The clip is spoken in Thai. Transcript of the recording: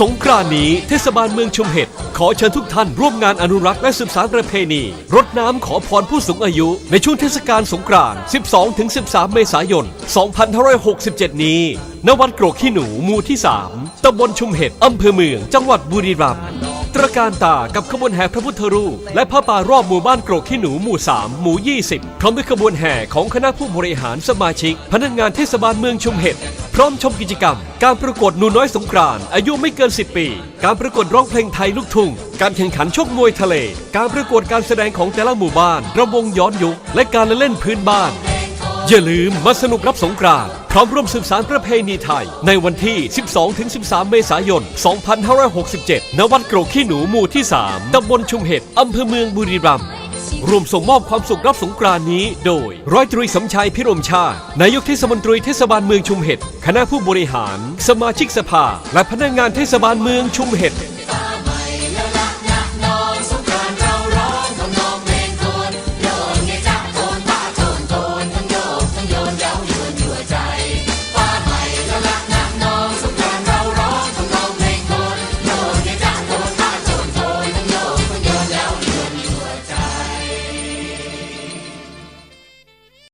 สงกรานนี้เทศบาลเมืองชุมเห็ด ขอเชิญทุกท่านร่วมงานอนุรักษ์และสืบสานประเพณี รดน้ำขอพรผู้สูงอายุ ในช่วงเทศกาลสงกรานต์ 12-13 เมษายน 2567 นี้ ณ วัดโกรกขี้หนูหมู่ที่ 3 ตำบลชุมเห็ด อำเภอเมือง จังหวัดบุรีรัมย์ตระการตากับขบวนแห่พระพุทธรูป และพระป่ารอบหมู่บ้านโกรกขี้หนูหมู่ 3 หมู่ 20 พร้อมด้วยขบวนแห่ของคณะผู้บริหารสมาชิก พนักงานเทศบาลเมืองชุมเห็ด พร้อมชมกิจกรรม การประกวดหนูน้อยสงกรานต์อายุไม่เกิน 10 ปี การประกวดร้องเพลงไทยลูกทุ่ง การแข่งขันชกมวยทะเล การประกวดการแสดงของแต่ละหมู่บ้านระวงย้อนยุค และการละเล่นพื้นบ้าน อย่าลืมมาสนุกรับสงกรานต์พร้อมร่วมสืบสารประเพณีไทย ในวันที่ 12-13 เมษายน 2567 ณ วัดโกรกขี้หนูหมู่ที่ 3 ตำบลชุมเห็ดอำเภอเมืองบุรีรัมย์ รวมส่งมอบความสุขรับสงกรานต์นี้ โดย ร้อยตรีสมชายพิรมชาตินายกเทศมนตรีเทศบาลเมืองชุมเห็ดคณะผู้บริหาร สมาชิกสภา และพนักงานเทศบาลเมืองชุมเห็ด